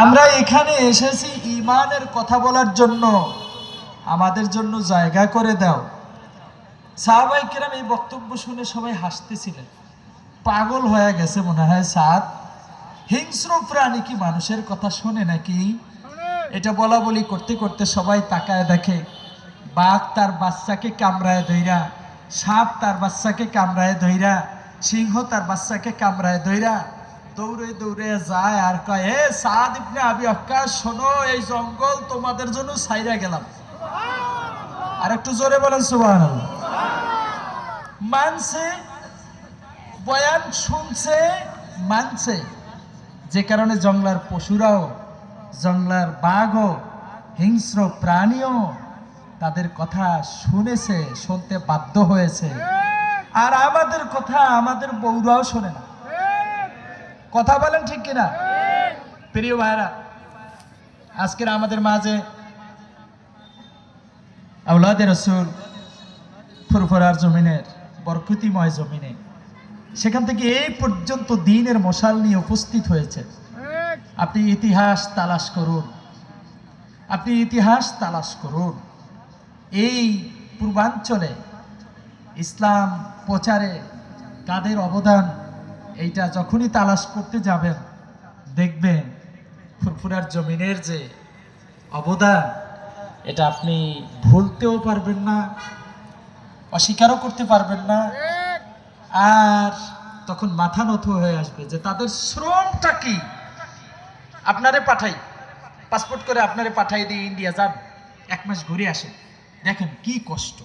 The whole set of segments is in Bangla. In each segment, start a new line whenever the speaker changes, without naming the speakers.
আমরা এখানে এসেছি ইমানের কথা বলার জন্য। আমাদের জন্য জায়গা করে দাও। সাহাবাই কিরাম এই বক্তব্য শুনে সবাই হাসতেছিলেন। পাগল হয়ে গেছে মনে হয় সাদ। হিংস্র প্রাণী কি মানুষের কথা শোনে নাকি? এটা বলা বলি করতে করতে সবাই তাকায় দেখে। বাঘ তার বাচ্চাকে কামড়ায় ধইরা, সাপ তার বাচ্চাকে কামড়ায় ধইরা, সিংহ তার বাচ্চাকে কামড়ায় ধইরা দৌড়ে দৌড়ে যায় আর কয় হে সাদ ইবনে আবি অক্কাস শোনো, এই জঙ্গল তোমাদের জন্য সাইরা গেলাম। আর একটু জোরে বলেন, সুবহানাল্লাহ। মানছে, বয়ান শুনছে, মানছে। যে কারণে জংলার পশুরাও জংলার বাঘও, হিংস্র প্রাণীও তাদের কথা শুনেছে, শুনতে বাধ্য হয়েছে। আর আমাদের কথা আমাদের বউরাও শোনে না। কথা বলেন ঠিক কিনা? প্রিয় ভাইরা আজকের আমাদের মাঝে আউলাদের রসুল ফুরফুরার জমিনের বরকতিময় জমিনে, সেখান থেকে এই পর্যন্ত দিনের মশাল নিয়ে উপস্থিত হয়েছে। আপনি ইতিহাস তালাশ করুন। আপনি ইতিহাস তালাশ করুন। এই পূর্বাঞ্চলে ইসলাম প্রচারে কাদের অবদান? এইটা যখনই তালাশ করতে যাবেন, দেখবেন ফুরফুরার জমিনের যে অবদান, এটা আপনি ভুলতেও পারবেন না, অস্বীকারও করতে পারবেন না, আর তখন মাথা নত হয়ে আসবে যে তাদের শ্রমটা কি? আপনারে পাঠাই, পাসপোর্ট করে আপনারে পাঠাই দিয়ে ইন্ডিয়া যান, এক মাস ঘুরে আসেন। দেখেন কি কষ্ট।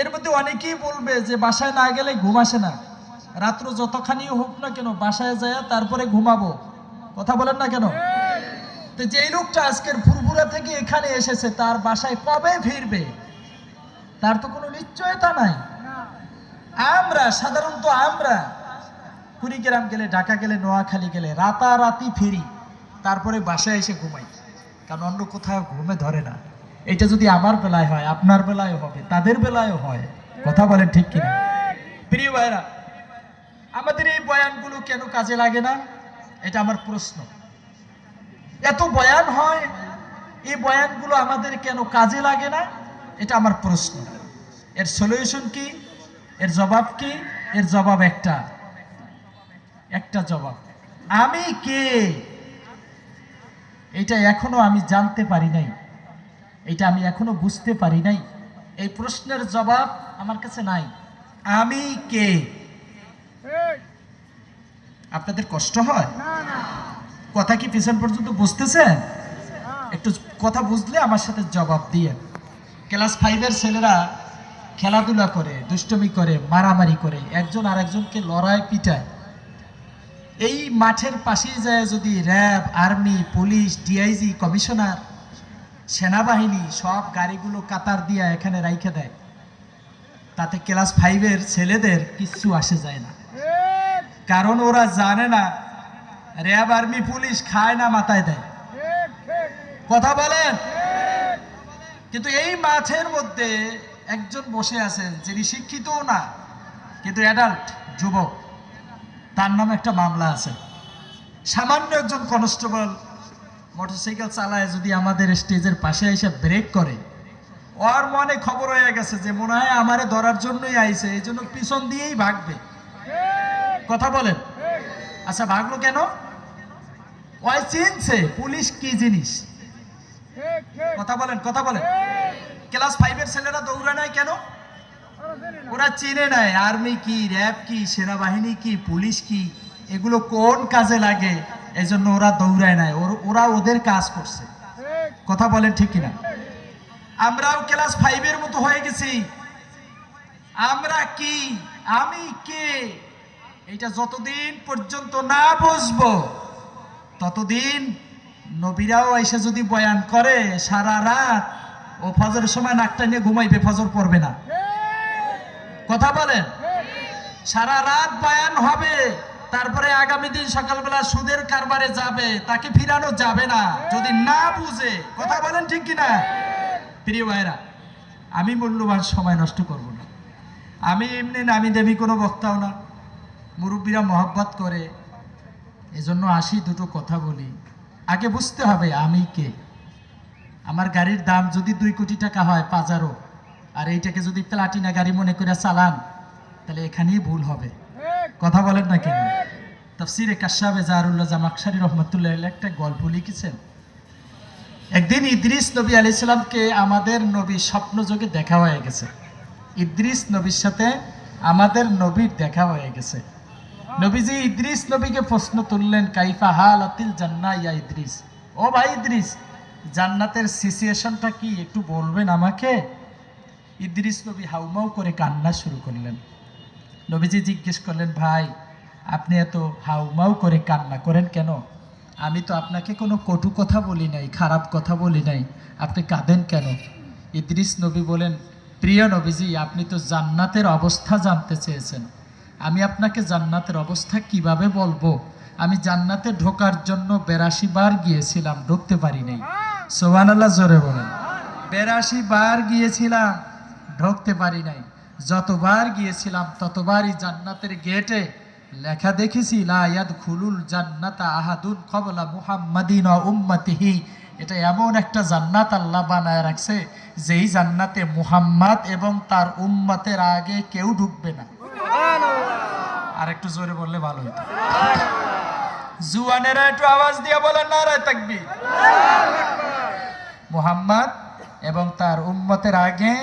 এর মধ্যে অনেকেই বলবে যে বাসায় না গেলে ঘুম আসে না। রাত্র যতখানি হোক না কেন, বাসায় যায় তারপরে ঘুমাবো। কথা বলেন না কেন? তো যেই লোকটা আজকের ফুরফুরা থেকে এখানে এসেছে, তার বাসায় কবে ফিরবে? তার তো কোনো নিশ্চয়তা নাই। আমরা, সাধারণত আমরা, কুড়িগ্রাম গেলে, ঢাকা গেলে, নোয়াখালী গেলে, রাতারাতি ফিরি, তারপরে বাসায় এসে ঘুমাই। কারণ অন্য কোথাও ঘুমে ধরে না। এটা যদি আমার বেলায় হয়, আপনার বেলায় হবে, তাদের বেলায়ও হয়। কথা বলেন ঠিক কিনা? প্রিয় ভাইরা আমাদের এই বয়ানগুলো কেন কাজে লাগে না? এটা আমার প্রশ্ন। এত বয়ান হয়, এই বয়ানগুলো আমাদের কেন কাজে লাগে না? এটা আমার প্রশ্ন। এর সলিউশন কি? এর জবাব কি? এর জবাব একটা। একটা জবাব। আমি কে? এটা এখনও আমি জানতে পারি নাই। এটা আমি এখনও বুঝতে পারি নাই। এই প্রশ্নের জবাব আমার কাছে নাই। আমি কে? আপনাদের কষ্ট হয়? কথা কি পিছন পর্যন্ত বুঝতেছেন একটু কথা বুঝলে আমার সাথে জবাব দিয়ে। ক্লাস ফাইভের ছেলেরা খেলাধুলা করে, দুষ্টমি করে, মারামারি করে, একজন আর একজনকে লড়াই পিটায়। এই মাঠের পাশেই যায় যদি RAB, army, police DIG commissioner, সেনাবাহিনী, সব গাড়িগুলো কাতার দিয়া এখানে রাইখে দেয়। তাতে ক্লাস ফাইভের ছেলেদের কিচ্ছু আসে যায় না। কারণ ওরা জানে না। র্যাব আর্মি, পুলিশ খায় না, মাথায় দেয়। কথা বলেন? কিন্তু এই মাঠের মধ্যে একজন বসে আছেন, যিনি শিক্ষিতও না, কিন্তু অ্যাডাল্ট যুবক। তার নামে একটা মামলা আছে। সামান্য একজন কনস্টেবল মোটরসাইকেল চালায়, যদি আমাদের স্টেজের পাশে এসে ব্রেক করে। ওর মনে খবর হয়ে গেছে যে, মনে হয় আমারে ধরার জন্যই আইছে এই জন্য পিছন দিয়েই ভাগবে। কথা বলেন। আচ্ছা ভাগলো কেন? ওই চিনছে? পুলিশ কি জিনিস? কথা বলেন কথা বলেন। ক্লাস ফাইভের ছেলেরা দৌড়ে নাই কেন? ওরা চিনে নাই, আর্মি কি, র্যাব কি, সেনাবাহিনী কি, পুলিশ কি? এগুলো কোন কাজে লাগে? এই জন্য ওরা দৌড়ায় নাই। ওর- ওরা ওদের কাজ করছে। কথা বলেন ঠিক কিনা? আমরাও ক্লাস ফাইভের মতো হয়ে গেছি। আমরা কি? আমি কে? এটা যতদিন পর্যন্ত না বুঝব, ততদিন নবীরাও এসে যদি বয়ান করে, সারা রাত ও ফজরের সময় নাকটা নিয়ে ঘুমাইবে, ফজর পড়বে না। কথা বলেন? সারা রাত বয়ান হবে, তারপরে আগামী দিন সকালবেলা সুদের কারবারে যাবে, তাকে ফিরানো যাবে না, যদি না বুঝে। কথা বলেন ঠিক কিনা? প্রিয় ভাইরা আমি মূল্যবান সময় নষ্ট করব না। আমি এমনি নামি দেবী কোনো বক্তাও না। মুরব্বীরা মহব্বত করে, এজন্য আসি দুটো কথা বলি। আগে বুঝতে হবে আমি কে। আমার গাড়ির দাম যদি দুই কোটি টাকা হয় পাজারো, আর এইটাকে যদি প্লাটিনা গাড়ি মনে করে চালান, তাহলে এখানেই ভুল হবে। কথা বলেন না কেন? তফসিরে কাশাবে জাহারুল্লাহ জামাকসারি রহমতুল্লাহ একটা গল্প লিখেছেন। একদিন ইদ্রিস নবী আলি সাল্লামকে আমাদের নবী স্বপ্ন যোগে দেখা হয়ে গেছে। ইদ্রিস নবীর সাথে আমাদের নবীর দেখা হয়ে গেছে। নবীজি ইদ্রিস নবীকে প্রশ্ন তুললেন, কাইফা হাল আতিল জান্না ইয়া ইদ্রিস? ও ভাই ইদ্রিস, জান্নাতের সিচুয়েশনটা কি একটু বলবেন আমাকে? ইদ্রিস নবী হাউমাউ করে কান্না শুরু করলেন। নবীজি জিজ্ঞেস করলেন, ভাই, আপনি এত হাউমাউ করে কান্না করেন কেন? আমি তো আপনাকে কোনো কটু কথা বলি নাই, খারাপ কথা বলি নাই। আপনি কাঁদেন কেন? ইদ্রিস নবী বলেন, প্রিয় নবীজি, আপনি তো জান্নাতের অবস্থা জানতে চেয়েছেন। আমি আপনাকে জান্নাতের অবস্থা কীভাবে বলব? আমি জান্নাতে ঢোকার জন্য বেরাশি বার গিয়েছিলাম, ঢুকতে পারি নাই সোহান আল্লাহ জোরে বলেন। বেরাশি বার গিয়েছিলাম, ঢুকতে পারি নাই যতবার গিয়েছিলাম, ততবারই জান্নাতের গেটে লেখা দেখেছি লায়াদ খুলুল জান্নাতা আহাদুন কবলা মুহাম্মাদিন উম্মাতিহি। এটা এমন একটা জান্নাত আল্লাহ বানায় রাখছে, যেই জান্নাতে মুহাম্মাদ এবং তার উম্মতের আগে কেউ ঢুকবে না। আর একটু জোরে বললে ভালো হতো জুয়ানেরা একটু আওয়াজ দিয়ে বলেন, নারায় তাকবীর। মোহাম্মদ এবং তার উম্মতের আগে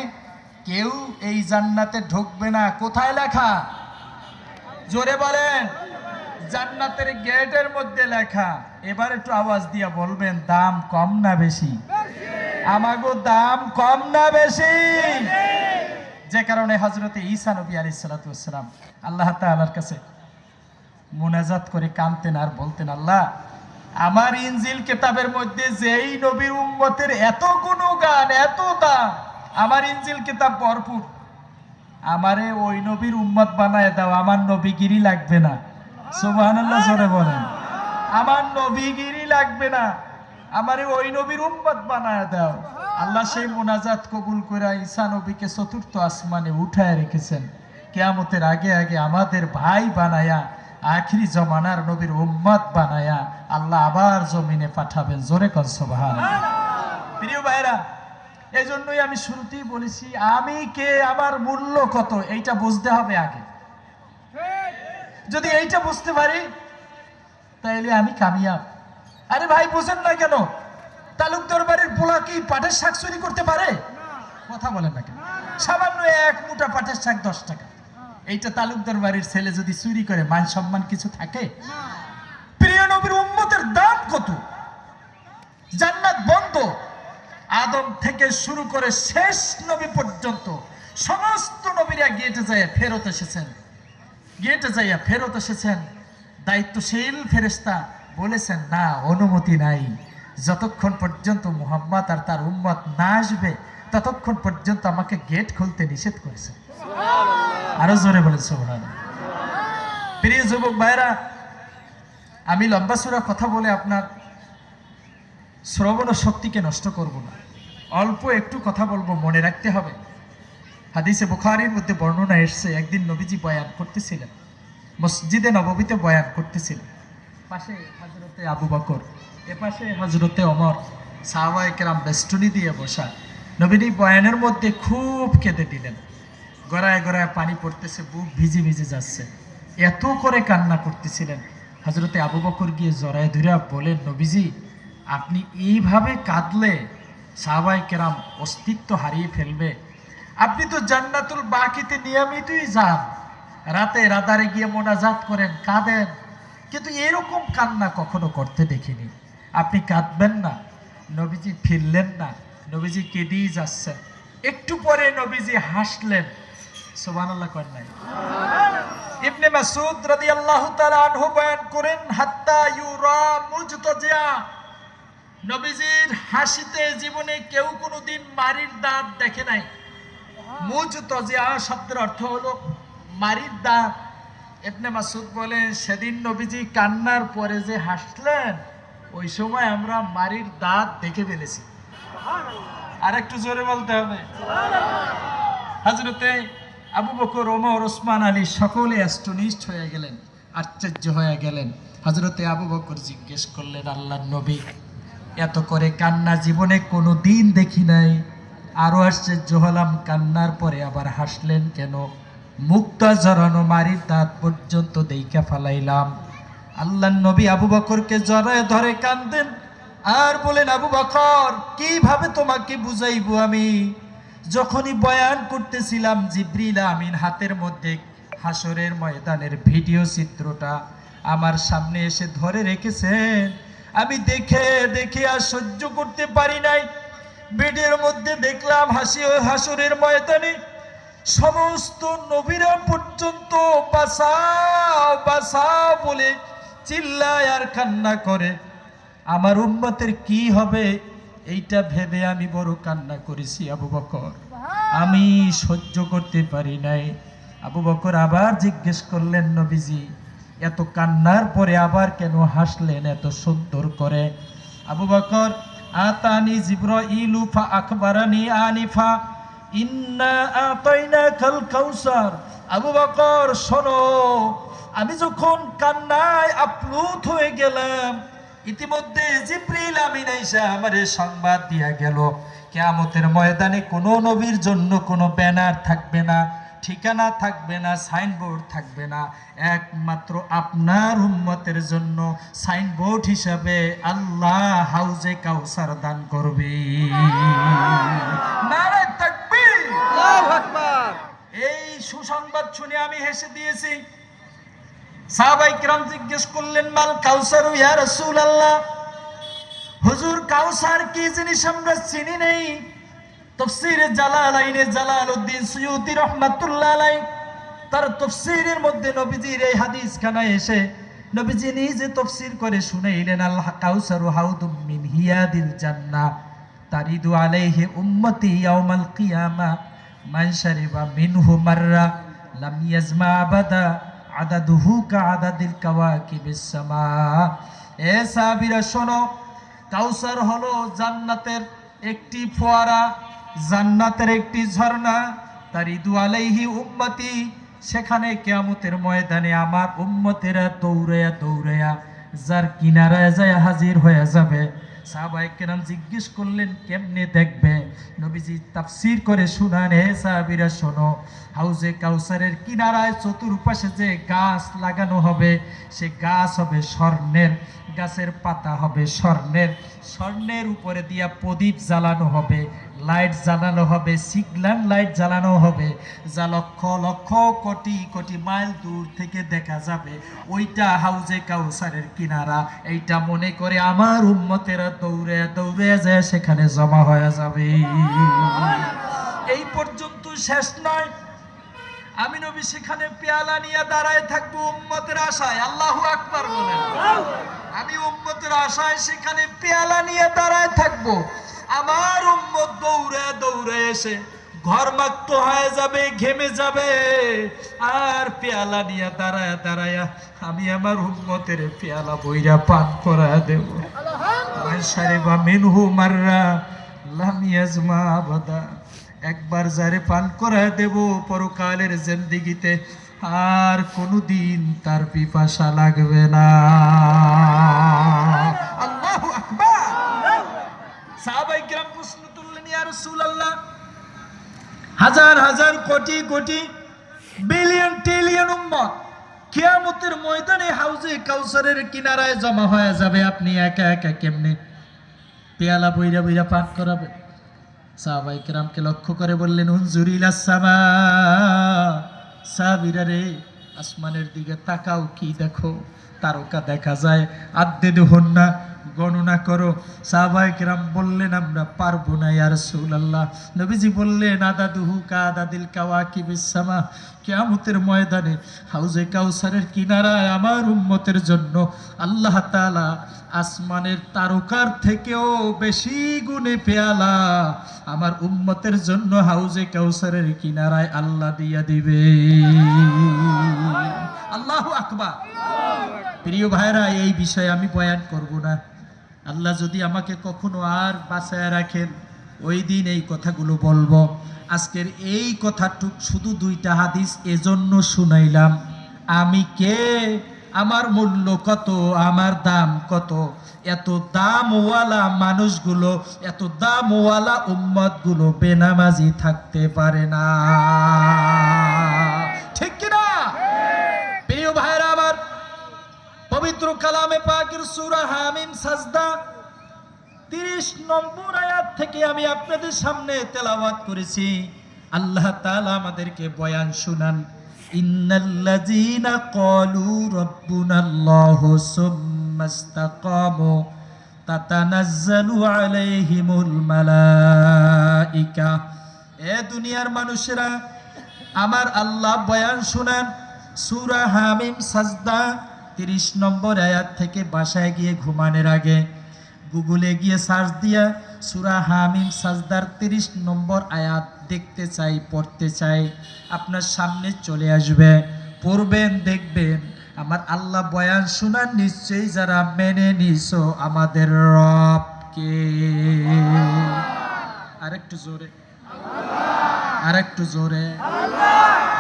কেউ এই জান্নাতে ঢুকবে না। কোথায় লেখা? জোরে বলেন। জান্নাতের গেটের মধ্যে লেখা। এবার একটু আওয়াজ দিয়ে বলবেন, দাম কম না বেশি? আমাগো দাম কম না বেশি? যে কারণে হজরতে ঈসা নবী আলী সালাতাম আল্লাহ তাআলার কাছে মোনাজাত করে কানতেন আর বলতেন, আল্লাহ, আমার ইনজিল কিতাবের মধ্যে যেই নবীর উম্মতের এত গুণগান, এত দাম, আমার ইনজিল কিতাব ভরপুর। আমারে ওই নবীর উম্মত বানায় দাও, আমার নবীগিরি লাগবে না। সুবহানাল্লাহ, জোরে বলেন। আমার নবীগিরি লাগবে না, আমারে ওই নবীর উম্মত বানায় দাও। আল্লাহ সেই মোনাজাত কবুল করে ঈসা নবীকে চতুর্থ আসমানে উঠায় রেখেছেন। কেয়ামতের আগে আগে আমাদের ভাই বানায়া আখিরি জমানার নবীর উম্মত বানায়া আল্লাহ আবার জমিনে পাঠাবেন। জোরে কন সুবহানাল্লাহ। প্রিয় ভাইরা এই জন্যই আমি শুরুতেই বলেছি আমি কে আমার মূল্য কত এইটা বুঝতে হবে আগে। যদি এইটা বুঝতে পারি তাইলে আমি কামিয়াব। আরে ভাই বুঝেন না কেন? তালুকদার বাড়ির পোলা কি পাটের শাক চুরি করতে পারে? কথা বলেন না কেন? সামান্য এক পাটের শাক দশ টাকা। এইটা তালুকদার বাড়ির ছেলে যদি চুরি করে, মান সম্মান কিছু থাকে? প্রিয় নবীর দাম কত? জান্নাত বন্ধ। আদম থেকে শুরু করে শেষ নবী পর্যন্ত সমস্ত নবীরা গেটে যাইয়া ফেরত এসেছেন। গেটে যাইয়া ফেরত এসেছেন। দায়িত্বশীল ফেরেস্তা বলেছেন, না, অনুমতি নাই। যতক্ষণ পর্যন্ত মোহাম্মদ আর তার উম্মত না আসবে ততক্ষণ পর্যন্ত আমাকে গেট খুলতে নিষেধ করেছে। আরও জোরে সোহান প্রিয় যুবক ভাইরা আমি লম্বা সুরা কথা বলে আপনার শ্রবণ ও শক্তিকে নষ্ট করব না। অল্প একটু কথা বলব মনে রাখতে হবে। হাদিসে বুখারির মধ্যে বর্ণনা এসছে একদিন নবীজি বয়ান করতেছিলেন মসজিদে নববীতে বয়ান করতেছিলেন। পাশে হজরতে আবু বকর এ পাশে হজরতে অমর সাহাবা একরাম বেষ্টনী দিয়ে বসা। নবীনী বয়ানের মধ্যে খুব কেঁদে দিলেন। গড়ায় গড়ায় পানি পড়তেছে, বুক ভিজে ভিজে যাচ্ছে। এত করে কান্না করতেছিলেন। হজরতে আবু বকর গিয়ে জড়ায় ধরে বলেন, নবীজি, আপনি এইভাবে কাঁদলে সাহাবাই কেরাম অস্তিত্ব হারিয়ে ফেলবে। আপনি তো জান্নাতুল বাকিতে নিয়মিতই যান। রাতে রাদারে গিয়ে মোনাজাত করেন, কাঁদেন। কিন্তু এরকম কান্না কখনো করতে দেখিনি। আপনি কাঁদবেন না। নবীজি ফিরলেন না। নবীজি কেঁদেই যাচ্ছেন। একটু পরে নবীজি হাসলেন। সোবান আল্লাহ কর নাই। ইবনে মাসুদ রাদিয়াল্লাহু তাআলা আনহু বয়ান করেন, হাত্তা ইউরা মুজতাজিয়া। নবীজির হাসিতে জীবনে কেউ কোনোদিন মারির দাঁত দেখে নাই। মুজতাজিয়া শব্দের অর্থ হলো মারির দাঁত। ইবনে মাসুদ বলে সেদিন নবীজি কান্নার পরে যে হাসলেন ওই সময় আমরা মারির দাঁত দেখে ফেলেছি। আর একটু জোরে বলতে হবে। হাজরতে আবু বকর ওমর ওসমান আলী সকলে অ্যাস্টনিস্ট হয়ে গেলেন আশ্চর্য হয়ে গেলেন। হজরতে আবু বকর জিজ্ঞেস করলেন আল্লাহ নবী এত করে কান্না জীবনে কোনো দিন দেখি নাই। আরও আশ্চর্য হলাম কান্নার পরে আবার হাসলেন কেন? মুক্তা জড়ানো মারির দাঁত পর্যন্ত দেইকা ফালাইলাম। আল্লাহ নবী আবু বকরকে জড়ায় ধরে কান্দেন। আর বলেন, আবু বকর, কীভাবে তোমাকে বুঝাইবো আমি? যখনই বয়ান করতেছিলাম, জিব্রিল আমিন হাতের মধ্যে হাসরের ময়দানের ভিডিও চিত্রটা আমার সামনে এসে ধরে রেখেছেন। আমি দেখে দেখে আর সহ্য করতে পারি নাই। বেডের মধ্যে দেখলাম হাসি ও হাসরের ময়দানে সমস্ত নবীরা পর্যন্ত বাসাও বাসাও বলে চিল্লায় আর কান্না করে। আমার উম্মতের কি হবে? এইটা ভেবে আমি বড় কান্না করেছি আবু বকর। আমি সহ্য করতে পারি নাই। আবু বকর আবার জিজ্ঞেস করলেন নবীজি এত কান্নার পরে আবার কেন হাসলেন এত সুন্দর করে? আবু বকর আতানি জিব্রাইলু ফা আখবারানি আনিফা। ইন্না আতাইনা কাল কাউসার। আবু বকর, শোনো, আমি যখন কান্নায় আপ্লুত হয়ে গেলাম, ইতিমধ্যে জিব্রিল আমিন আইসা আমারে সংবাদ দিয়া গেল। কেয়ামতের ময়দানে কোনো নবীর জন্য কোনো ব্যানার থাকবে না, ঠিকানা থাকবে না, সাইনবোর্ড থাকবে না। একমাত্র আপনার উম্মতের জন্য সাইনবোর্ড হিসাবে আল্লাহ হাউজে কাউসার দান করবে। নারায় তাকবীর এই সুসংবাদ শুনে আমি হেসে দিয়েছি। সাহাবাই কিরাম জিজ্ঞেস করলেন, মাল কাউসার ইয়া রাসূল আল্লাহ হুজুর, কাউসার কি জিনিস আমরা চিনি নেই? তফসিরে জালালাইনে জালালউদ্দিন সুয়ুতি রহমাতুল্লাহ আলাই তার তফসিরের মধ্যে নবীজির এই হাদিস খানায় এসে নবীজি নিজে তফসির করে শুনাইলেন আল্লাহ কাউসারু হাউদুম হিয়াদিল জান্নাহ। তারিদু আলাইহি উম্মতি ইয়াউমাল কিয়ামা। মান শারিবা মিনহু মাররা, লাম ইয়াজমা আবাদা, আদাদুহু কা আদাদিল কাওয়াকিবিস সামা। এ সাহাবীরা শোনো কাউসার হলো জান্নাতের একটি ফোয়ারা, জান্নাতের একটি ঝর্ণা। তারিদু আলাইহি উম্মতি, সেখানে কেয়ামতের ময়দানে আমার উম্মতেরা দৌড়াইয়া দৌড়াইয়া যার কিনারায় যায় হাজির হয়ে যাবে। সাহাবাই কেরাম জিজ্ঞেস করলেন, কেমনে দেখবে? নবীজি তাফসির করে শুনান, হে সাহাবিরা, শোনো, হাউজে কাউসারের কিনারায় চতুর্পাশে যে গাছ লাগানো হবে, সে গাছ হবে স্বর্ণের, গাছের পাতা হবে স্বর্ণের স্বর্ণের উপরে দিয়া প্রদীপ জ্বালানো হবে। লাইট জ্বালানো হবে, সিগন্যাল লাইট জ্বালানো হবে। যা লক্ষ লক্ষ কোটি কোটি মাইল দূর থেকে দেখা যাবে। ওইটা হাউজে কাউসারের কিনারা। এইটা মনে করে আমার উম্মতেরা দৌড়ে দৌড়ে যায়, সেখানে জমা হয়ে যাবে। এই পর্যন্ত শেষ নয়। আমি নবী সেখানে পেয়ালা নিয়ে দাঁড়ায় থাকব উম্মতের আশায়। আল্লাহু আকবার বলেন। আমি উম্মতের আশায় সেখানে পেয়ালা নিয়ে দাঁড়ায় থাকব। আমার উম্মত দৌড়ে দৌড়ে এসে ঘরমাক্ত হয়ে যাবে, ঘেমে যাবে। আর পেয়ালা নিয়ে দাঁড়ায় দাঁড়ায় আমি আমার উম্মতের পেয়ালা বইরা পান করা দেব। সারে বা মিনহু মাররা লাম ইয়াজমা আবাদা। একবার যারে পান করা দেব পরকালের জিন্দিগিতে, আর কোনোদিন তার পিপাসা লাগবে না আল্লাহু আকবার সাহাবাই কিরাম প্রশ্ন রাসূলুল্লাহ, হাজার হাজার কোটি কোটি বিলিয়ন ট্রিলিয়ন উম্মত কিয়ামতের ময়দানে হাউজে কাউসারের কিনারায় জমা হয়ে যাবে। আপনি একা একা কেমনে পেয়ালা বইরা বইরা পান করাবেন? সাহাবাই কেরামকে লক্ষ্য করে বললেন উনজুরিল সামা সাহাবিরা রে আসমানের দিকে তাকাও কি দেখো? তারকা দেখা যায়। আদ্যে দেহন না, গণনা করো। সাহাবাই কেরাম বললেন, আমরা পারব না ইয়ার আল্লাহ নবীজি বললেন আদা দুহু কা আদাদিল কাওয়া কি বিসামা কেয়ামতের ময়দানে হাউজে কাউসারের কিনারায় আমার উম্মতের জন্য আল্লাহ তাআলা আসমানের তারকার থেকেও বেশি গুণে পেয়ালা। আমার উম্মতের জন্য হাউজে কাউসারের কিনারায় আল্লাহ দিয়া দিবে আল্লাহ আকবার। প্রিয় ভাইরা, এই বিষয়ে আমি বয়ান করব না। আল্লাহ যদি আমাকে কখনো আর বাঁচায় রাখেন, ওই দিন এই কথাগুলো বলব। আজকের এই কথাটুক শুধু দুইটা হাদিস, এজন্য শুনাইলাম, আমি কে? আমার মূল্য কত? আমার দাম কত? এত দামওয়ালা মানুষগুলো, এত দামওয়ালা উম্মতগুলো বেনামাজি থাকতে পারে না। ঠিক কিনা প্রিয় ভাইরা আমার পবিত্র কালামে পাকের সুরা হামিম সাজদা তিরিশ নম্বর আয়াত থেকে আমি আপনাদের সামনে তেলাওয়াত করেছি। আল্লাহ তাআলা আমাদেরকে বয়ান শুনান, ইন্নাল্লাযীনা ক্বালু রাব্বুনাল্লাহু সুম্মা ইসতাকামু তাতানাজ্জালু আলাইহিমুল মালাইকা। এ দুনিয়ার মানুষেরা, আমার আল্লাহ বয়ান শুনান, সূরা হামিম সাজদা তিরিশ নম্বর আয়াত থেকে বাসায় গিয়ে ঘুমানোর আগে গুগলে গিয়ে সার্চ দিয়া সুরা হামিম সাজদার তিরিশ নম্বর আয়াত দেখতে চাই, পড়তে চাই। আপনার সামনে চলে আসবে, পড়বেন, দেখবেন। আমার আল্লাহ বয়ান শোনার নিশ্চয়ই যারা মেনে নিছো আমাদের রবকে। আরেকটু জোরে আরেকটু জোরে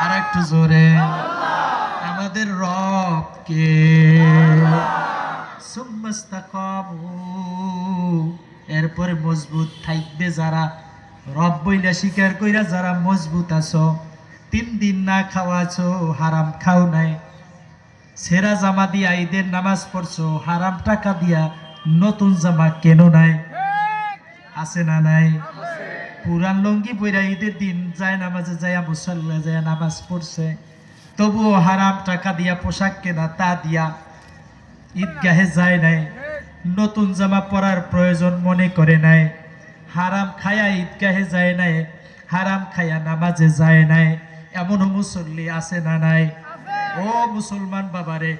আরেকটু জোরে। আমাদের রবকে। এরপরে মজবুত থাকবে যারা রব বইলা স্বীকার কইরা যারা মজবুত আছো। তিন দিন না খাওয়াছো হারাম খাও নাই। সেরা জামা দিয়া ঈদের নামাজ পড়ছো, হারাম টাকা দিয়া নতুন জামা কেন নাই? আছে না নাই? পুরান লঙ্গি বইরা ঈদের দিন যায় নামাজে, যায় মুসল্লা, যায় নামাজ পড়ছে। তবুও হারাম টাকা দিয়া পোশাক কেনা, তা দিয়া ঈদগাহে যায় নাই। নতুন জামা পরার প্রয়োজন মনে করে নাই। হারাম খায়া ঈদগাহে যায় নাই, হারাম খায়া নামাজে যায় নাই। এমনও মুসল্লি আছে না নাই? ও মুসলমান বাবারে,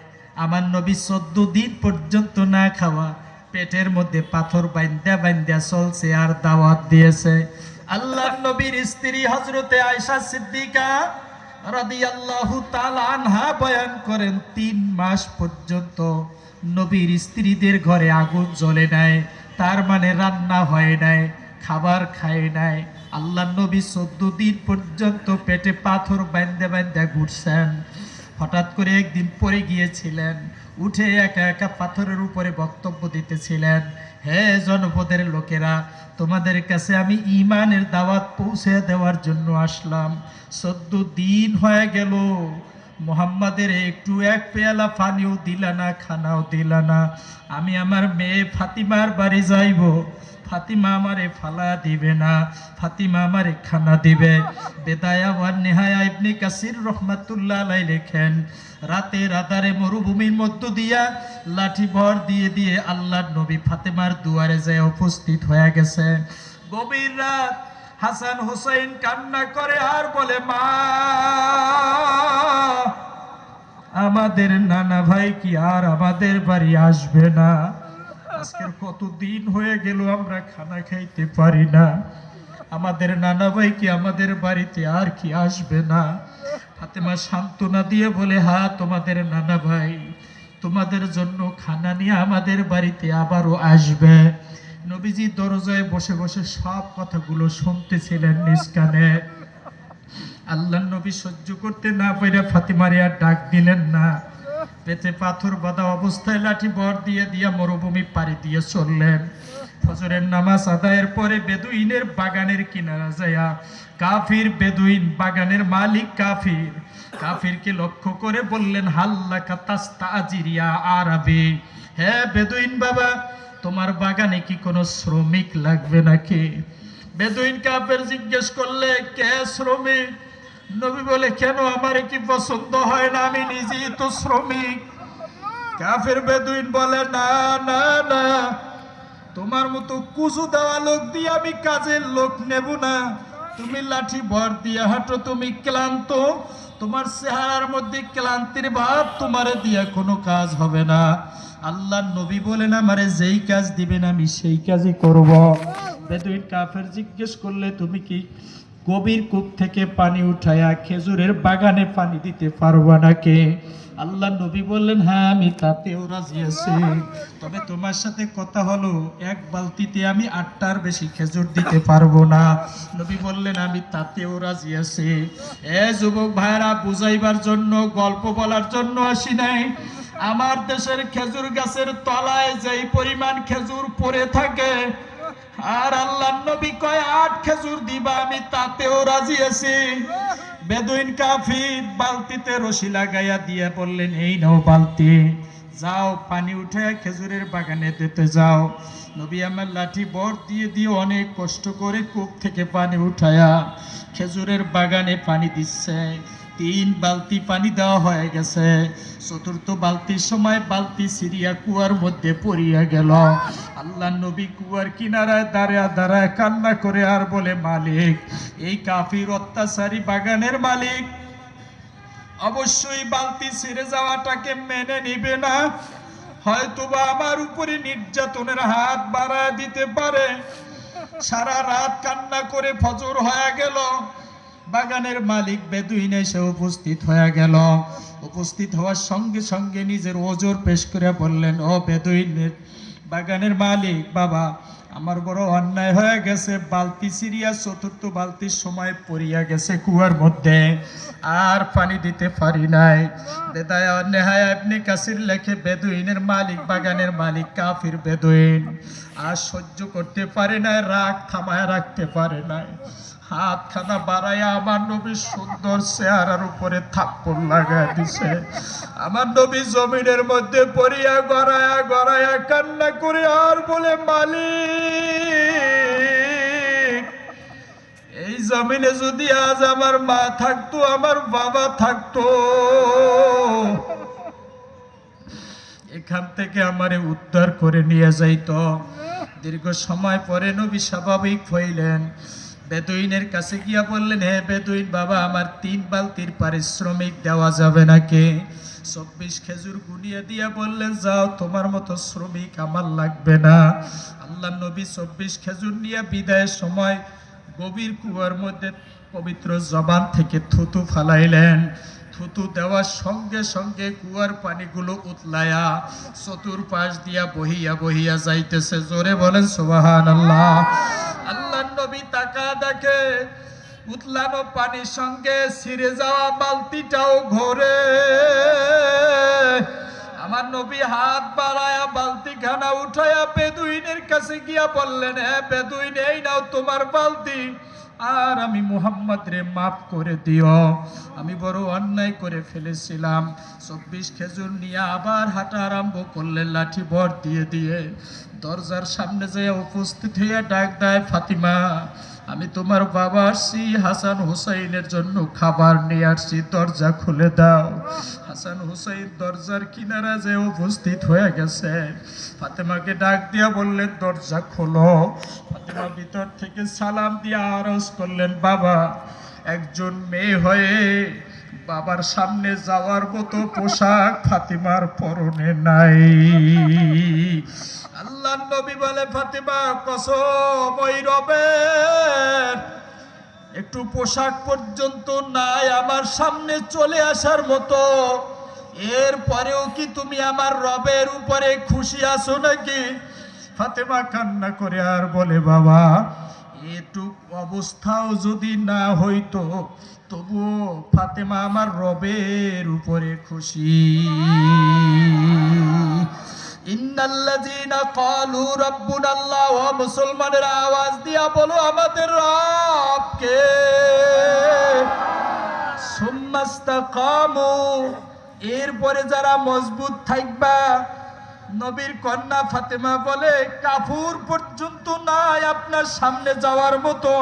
আমার নবী চোদ্দ দিন পর্যন্ত না খাওয়া, পেটের মধ্যে পাথর বাইন্দা বাইন্দা চলছে আর দাওয়াত দিয়েছে। আল্লাহ নবীর স্ত্রী হজরতে আয়সা সিদ্দিকা রাদিয়াল্লাহু তাআলা আনহা বয়ান করেন, তিন মাস পর্যন্ত নবীর স্ত্রীদের ঘরে আগুন জ্বলে নাই, তার মানে রান্না হয় নাই, খাবার খায় নাই। আল্লাহ নবী চোদ্দ দিন পর্যন্ত পেটে পাথর বান্ধে বান্ধে ঘুরছেন। হঠাৎ করে একদিন পরে গিয়েছিলেন, উঠে একা একা পাথরের উপরে বক্তব্য দিতেছিলেন। হে জনপদের লোকেরা, তোমাদের কাছে আমি ইমানের দাওয়াত পৌঁছে দেওয়ার জন্য আসলাম। চোদ্দ দিন হয়ে গেল। মোহাম্মদের একটু এক পেয়ালা পানিও দিলানা, খানাও দিলা না আমি আমার মেয়ে ফাতিমার বাড়ি যাইব। ফাতিমা আমারে ফালা দিবে না, ফাতিমা আমারে খানা দিবে। বেদায়া ওয়ার নেহায়া ইবনে কাসির রহমাতুল্লাহ আলাই লেখেন রাতে রাতারে মরুভূমির মধ্য দিয়া লাঠি ভর দিয়ে দিয়ে আল্লাহর নবী ফাতেমার দুয়ারে যায় উপস্থিত হয়ে গেছে। গভীর রাত হাসান হোসেন কান্না করে আর বলে, মা, আমাদের নানা ভাই কি আর আমাদের বাড়ি আসবে না? আজকের কত দিন হয়ে গেল আমরা খানা খাইতে পারি না। আমাদের নানা ভাই কি আমাদের বাড়িতে আর কি আসবে না? ফাতেমা সান্ত্বনা দিয়ে বলে, হা, তোমাদের নানা ভাই, তোমাদের জন্য খানা নিয়ে আমাদের বাড়িতে আবারও আসবে। নবীজি দরজায় বসে বসে সব কথাগুলো শুনতেছিলেন নিজ কানে। আল্লাহ নবী সহ্য করতে না পেরে ফাতিমারে আর ডাক দিলেন না। পেটে পাথর বাঁধা অবস্থায় লাঠি বর দিয়ে দিয়া মরুভূমি পাড়ি দিয়ে চললেন। ফজরের নামাজ আদায়ের পরে বেদুইনের বাগানের কিনারা যায়া, কাফির বেদুইন বাগানের মালিক কাফির। কাফিরকে লক্ষ্য করে বললেন, হাল্লাকা তাস্তা আজিরিয়া আরাবে। হ্যাঁ বেদুইন বাবা, তোমার বাগানে কি কোনো শ্রমিক লাগবে নাকি? বেদুইন কাফের জিজ্ঞেস করলে, কে শ্রমিক? নবী বলে, কেন আমার কি পছন্দ হয় না? আমি নিজেই তো শ্রমিক। কাফের বেদুইন বলে, না না না। তোমার মতো কুচু দেওয়া লোক দিয়ে আমি কাজের লোক নেব না। তুমি লাঠি ভর দিয়ে হাঁটো, তুমি ক্লান্ত। তোমার চেহারার মধ্যে ক্লান্তির ভাব তোমারে দিয়ে কোনো কাজ হবে না। আল্লাহ নবী বলেন, আমারে যেই কাজ দিবেন আমি সেই কাজই করব। বেদুইন কাফের জিজ্ঞেস করলে, তুমি কি গভীর কূপ থেকে পানি উঠায়া খেজুরের বাগানে পানি দিতে পারবা নাকি? আল্লাহ নবী বললেন হ্যাঁ আমি তাতেও রাজি আছি। তবে তোমার সাথে কথা হলো, এক বালতিতে আমি আটটার বেশি খেজুর দিতে পারব না। নবী বললেন, আমি তাতেও রাজি আছি। এ যুবক ভাইরা বুঝাইবার জন্য, গল্প বলার জন্য আসি নাই। আমার দেশের খেজুর গাছের তলায় যেই পরিমাণ খেজুর পড়ে থাকে আর আল্লাহ নবী কয় আট খেজুর দিবা, আমি তাতেও রাজি আছি। বেদুইন কাফি বালতিতে রশি লাগাইয়া দিয়ে বললেন, এই নাও বালতি, যাও, পানি উঠে খেজুরের বাগানে দিতে যাও। নবী আমার লাঠি বর দিয়ে দিয়ে অনেক কষ্ট করে কূপ থেকে পানি উঠায়া খেজুরের বাগানে পানি দিচ্ছে। তিন বালতি পানি দেওয়া হয়ে গেছে। চতুর্থ বালতির সময় বালতি সিরিয়া কুয়ার মধ্যে পড়িয়া গেল। আল্লাহ নবী কুয়ার কিনারায় দাঁড়ায় দাঁড়ায় কান্না করে আর বলে, মালিক, এই কাফির অত্যাচারী বাগানের মালিক। অবশ্যই বালতি ছেড়ে যাওয়াটাকে মেনে নিবে না। হয়তো বা আমার উপরে নির্যাতনের হাত বাড়ায় দিতে পারে। সারা রাত কান্না করে ফজর হয়ে গেল। বাগানের মালিক বেদুইন এসে উপস্থিত হয়ে গেল। উপস্থিত হওয়ার সঙ্গে সঙ্গে নিজের ওজোর পেশ করে বললেন, ও বেদুইনের বাগানের মালিক, বাবা, আমার বড় অন্যায় হয়ে গেছে, বালতি সিরিয়া চতুর্থ বালতির সময় পড়িয়া গেছে কুয়ার মধ্যে, আর পানি দিতে পারি নাই। বেদায়া নেহায় আপনি কাসির লেখে, বেদুইনের মালিক, বাগানের মালিক, কাফির বেদুইন, আর সহ্য করতে পারে নাই, রাগ থামায় রাখতে পারে নাই। হাত খানা বাড়াইয়া আমার নবীর সুন্দর চেহারার উপরে থাপ্পড় লাগাই দিছে। আমার নবী জমিনের মধ্যে পড়িয়া গড়ায়া গড়ায়া কান্না করে আর বলে, মালিক, এই জমিনে যদি আজ আমার মা থাকতো, আমার বাবা থাকতো, এখান থেকে আমারে উদ্ধার করে নিয়ে যাইতো। দীর্ঘ সময় পরে নবী স্বাভাবিক হইলেন। বেদুইনের কাছে গিয়া বললেন, হে বেদুইন বাবা, আমার তিন বালতির পারিশ্রমিক দেওয়া যাবে নাকি? চব্বিশ খেজুর গুনিয়ে দিয়া বললেন, যাও, তোমার মতো শ্রমিক আমার লাগবে না। আল্লাহ নবী চব্বিশ খেজুর নিয়ে বিদায়ের সময় গভীর কুয়ার মধ্যে পবিত্র জবান থেকে থুতু ফালাইলেন। থুতু দেওয়ার সঙ্গে সঙ্গে কুয়ার পানিগুলো উতলায়া চতুর্পাশ দিয়া বহিয়া বহিয়া যাইতেছে। জোরে বলেন সুবাহান আল্লাহ আল্লাহ নবী তাকা দেখে, উতলানো পানির সঙ্গে ছিঁড়ে যাওয়া বালতিটাও ঘোরে। আমার নবী হাত বাড়ায়া বালতি খানা উঠায়া, বেদুইনের কাছে গিয়া বললেন হ্যাঁ বেদুইন, এই নাও তোমার বালতি। আর আমি মোহাম্মদ রে মাফ করে দিও। আমি বড় অন্যায় করে ফেলেছিলাম। চব্বিশ খেজুর নিয়ে আবার হাঁটা আরম্ভ করলে লাঠি বর দিয়ে দিয়ে দরজার সামনে যেয়ে উপস্থিত হইয়া ডাক দেয় ফাতিমা। আমি তোমার বাবা আসছি, হাসান হুসাইনের জন্য খাবার নিয়ে আসছি, দরজা খুলে দাও। হাসান হুসাইন দরজার কিনারা যে উপস্থিত হয়ে গেছে, ফাতেমাকে ডাক দিয়া বললেন, দরজা খোলো। ফাতেমা ভিতর থেকে সালাম দিয়ে আরজ করলেন, বাবা, একজন মেয়ে হয়ে বাবার সামনে যাওয়ার মতো পোশাক ফাতিমার পরনে নাই। আল্লাহ নবী বলে, ফাতিমা, কসম ওই রবের একটু পোশাক পর্যন্ত নাই, আমার সামনে চলে আসার মতো। এরপরেও কি তুমি আমার রবের উপরে খুশি আছো নাকি? ফাতেমা কান্না করে আর বলে, বাবা এটুক অবস্থাও যদি না হইতো, তবুও ফাতেমা আমার রবের উপরে খুশি। ইন্নাল্লাযীনা ক্বালু রাব্বুনাল্লাহ, ও মুসলমানের আওয়াজ দিয়া বলো আমাদের রব কে সুম্মাস্তাকামু, এরপরে যারা মজবুত থাকবা নবীর কন্যা ফাতেমা বলে, কাফুর পর্যন্ত নাই আপনার সামনে যাওয়ার মতো।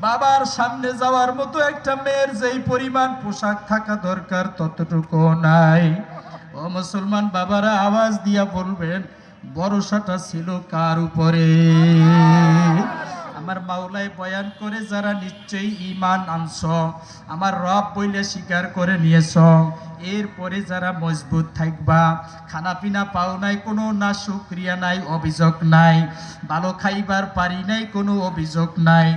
বাবার সামনে যাওয়ার মতো একটা মেয়ের যেই পরিমাণ পোশাক থাকা দরকার ততটুকু নাই। ও মুসলমান বাবারা, আওয়াজ দিয়া বলবেন, ভরসাটা ছিল কার উপরে? আমার মাওলাই বয়ান করে, যারা নিশ্চয়ই ইমান আনছ, আমার রব বইলে স্বীকার করে নিয়েছ। এরপরে যারা মজবুত থাকবা খানা পিনা পাও নাই, কোনো না সুক্রিয়া নাই, অভিযোগ নাই। ভালো খাইবার পারি নাই, কোনো অভিযোগ নাই।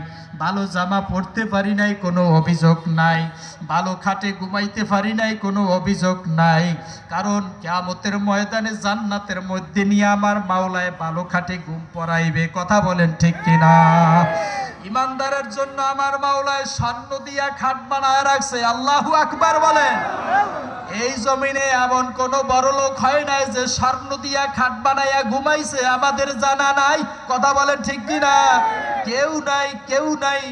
ভালো জামা পরতে পারি নাই, কোনো অভিযোগ নাই। ভালো খাটে ঘুমাইতে পারি নাই, কোনো অভিযোগ নাই। কারণ কেয়ামতের ময়দানে জান্নাতের মধ্যে নিয়ে আমার মাওলায় ভালো খাটে ঘুম পড়াইবে কথা বলেন ঠিক কিনা? ইমানদারের জন্য আমার মাওলায় স্বর্ণ দিয়া খাট বানায় রাখছে। আল্লাহু আকবার বলেন। এই জমিনে এমন কোন বড় লোক হয় নাই যে স্বর্ণ দিয়া খাট বানাইয়া ঘুমাইছে। আমাদের জানা নাই। কথা বলেন ঠিক কিনা? কেউ নাই কেউ নাই।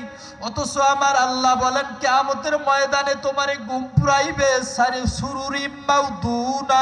অথচ আমার আল্লাহ বলেন কেমতের ময়দানে তোমারে গুম পুরাইবে সারে সুরুরি মাউদুনা।